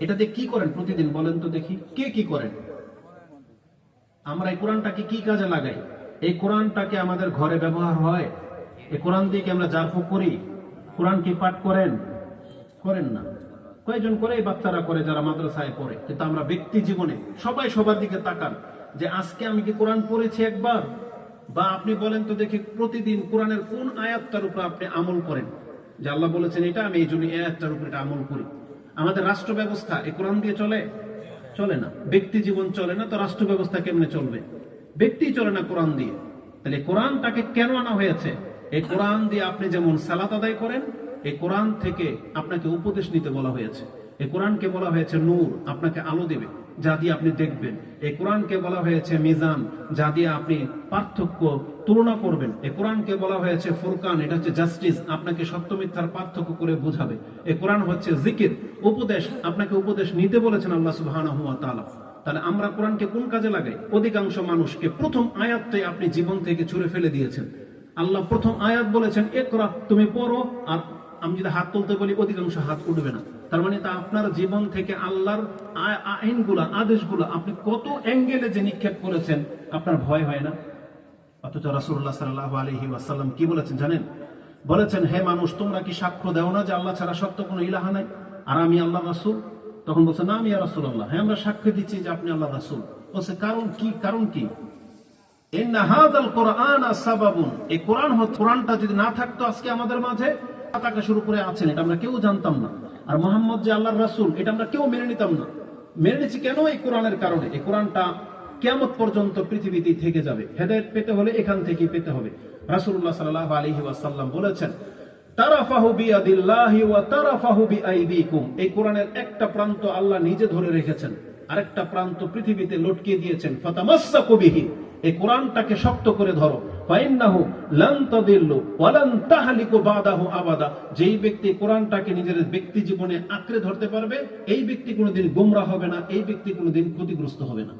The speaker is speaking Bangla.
এটা দিয়ে কি করেন প্রতিদিন বলেন তো দেখি। কে কি করেন? আমরা এই কোরআনটাকে কি কাজে লাগাই? এই কোরআনটাকে আমাদের ঘরে ব্যবহার হয়? এই কোরআন দিয়ে আমরা জারফু করি? কোরআন কি পাঠ করেন? করেন না। কয়েকজন করে? বাচ্চারা করে যারা মাদ্রাসায় পড়ে। কিন্তু আমরা ব্যক্তি জীবনে সবাই সবার দিকে তাকান যে আজকে আমি কি কোরআন পড়েছি একবার? বা আপনি বলেন তো দেখি প্রতিদিন কোরআনের কোন আয়াতটার উপর আপনি আমল করেন? যে আল্লাহ বলেছেন, এটা আমি এই জন্য আয়াতটার উপর এটা আমল করি। আমাদের রাষ্ট্র ব্যবস্থা এ কোরআন দিয়ে চলে? চলে না। ব্যক্তি জীবন চলে না, তো রাষ্ট্র ব্যবস্থা কেমনে চলবে? ব্যক্তি চলে না কোরআন দিয়ে। তাহলে কোরআনটাকে কেন আনা হয়েছে? এই কোরআন দিয়ে আপনি যেমন সালাত আদায় করেন, এই কোরআন থেকে আপনাকে উপদেশ নিতে বলা হয়েছে। এই কোরআনকে বলা হয়েছে নূর, আপনাকে আলো দেবে। যা দিয়ে আপনি দেখবেন। এই কোরআনকে বলা হয়েছে মিজান, যা দিয়ে আপনি পার্থক্য তুলনা করবেন। এই কোরআনকে বলা হয়েছে ফুরকান, এটা হচ্ছে জাস্টিস, আপনাকে সত্য মিথ্যার পার্থক্য করে বোঝাবে। এই কোরআন হচ্ছে জিকির, উপদেশ, আপনাকে উপদেশ নিতে বলেছেন আল্লাহ তাআলা। তাহলে আমরা কোরআনকে কোন কাজে লাগাই? অধিকাংশ মানুষকে প্রথম আয়াতটাই আপনি জীবন থেকে ছুড়ে ফেলে দিয়েছেন। আল্লাহ প্রথম আয়াত বলেছেন একরা তুমি পড়ো আর আমি যদি হাত তুলতে বলি, অধিকাংশ হাত উঠবে না। তার মানে তা আপনার জীবন থেকে আল্লাহর আইনগুলা, আদেশগুলো, আপনি কত অ্যাঙ্গেলে যে নিক্ষেপ করেছেন, আপনার ভয় হয় না? অথচ রাসুল্লাহ সাল্লাহ আলাইহি ওয়াসাল্লাম কি বলেছেন জানেন? বলেছেন, হে মানুষ, তোমরা কি সাক্ষ্য দেও না যে আল্লাহ ছাড়া সত্য কোনো ইলাহা নাই? আর আমি আল্লাহ রাসূল? তখন বলছে, না, আমি রাসুল আল্লাহ হ্যাঁ আমরা সাক্ষ্য দিচ্ছি যে আপনি আল্লাহ রাসূল। বলছে, কারণ কি? কারণ কি? হাযাল কুরআনা সাবাবুন। এই কোরআন কোরআনটা যদি না থাকতো আজকে আমাদের মাঝে পতাকা শুরু করে আছেন, এটা আমরা কেউ জানতাম না। আর মোহাম্মদ যে আল্লাহর রাসূল, এটা আমরা কেউ মেনে নিতাম না। মেনে নিচ্ছি কেন এই কোরআনের কারণে? এই কোরআনটা কিয়ামত পর্যন্ত পৃথিবীতে থেকে যাবে। হেদায়েত পেতে হলে এখান থেকেই পেতে হবে। রাসূলুল্লাহ সাল্লাল্লাহু আলাইহি ওয়াসাল্লাম বলেছেন এই একটা প্রান্ত নিজে ধরে রেখেছেন। আরেকটা প্রান্ত পৃথিবীতে লটকিয়ে দিয়েছেন। ফাতামাসসাকু বিহি। এই কোরআনটাকে শক্ত করে ধরো। আবাদা। যেই ব্যক্তি কোরআনটাকে নিজের ব্যক্তি জীবনে আঁকড়ে ধরতে পারবে, এই ব্যক্তি কোনোদিন গোমরা হবে না, এই ব্যক্তি কোনোদিন ক্ষতিগ্রস্ত হবে না।